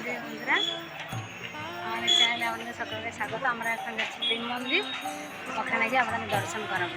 রাধে বন্ধুরা। আমাদের চ্যানেলে আপনাদের সকলকে স্বাগত। আমরা এখন যাচ্ছি মন্দির। ওখানে গিয়ে আপনাদের দর্শন করাবো।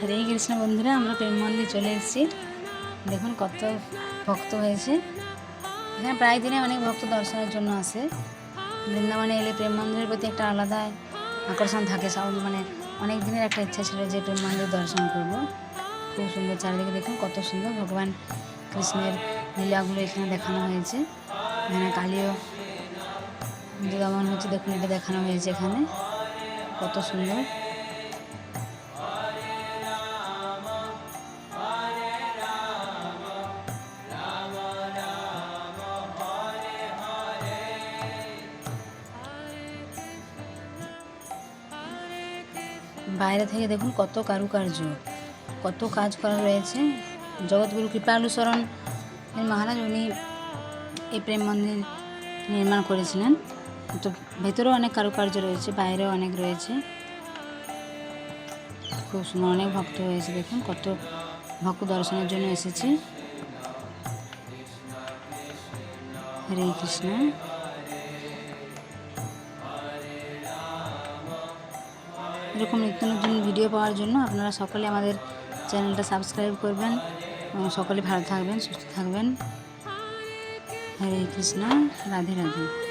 হরে কৃষ্ণ বন্ধুরা, আমরা প্রেম মন্দির চলে এসেছি। দেখুন কত ভক্ত হয়েছে। এখানে প্রায় দিনে অনেক ভক্ত দর্শনের জন্য আসে। বৃন্দাবনে এলে প্রেম মন্দিরের প্রতি একটা আলাদা আকর্ষণ থাকে। সব মানে অনেক দিনের একটা ইচ্ছা ছিল যে প্রেম মন্দির দর্শন করব। খুব সুন্দর চারিদিকে দেখুন কত সুন্দর ভগবান কৃষ্ণের লীলাগুলো এখানে দেখানো হয়েছে। এখানে কালীয় যেমন হচ্ছে, দেখুন এটা দেখানো হয়েছে এখানে। কত সুন্দর। বাইরে থেকে দেখুন কত কারুকার্য, কত কাজ করা রয়েছে। জগৎগুরু কৃপালু শরণ এর মহারাজ, উনি এই প্রেম মন্দির নির্মাণ করেছিলেন। তো ভেতরেও অনেক কারুকার্য রয়েছে, বাইরেও অনেক রয়েছে। খুব সুন্দর, অনেক ভক্ত হয়েছে দেখুন কত ভক্ত দর্শনের জন্য এসেছে। হরে কৃষ্ণ। এরকম নিত্য নতুন ভিডিও পাওয়ার জন্য আপনারা সকলে আমাদের চ্যানেলটা সাবস্ক্রাইব করবেন এবং সকলে ভালো থাকবেন, সুস্থ থাকবেন। হরে কৃষ্ণ, রাধে রাধে।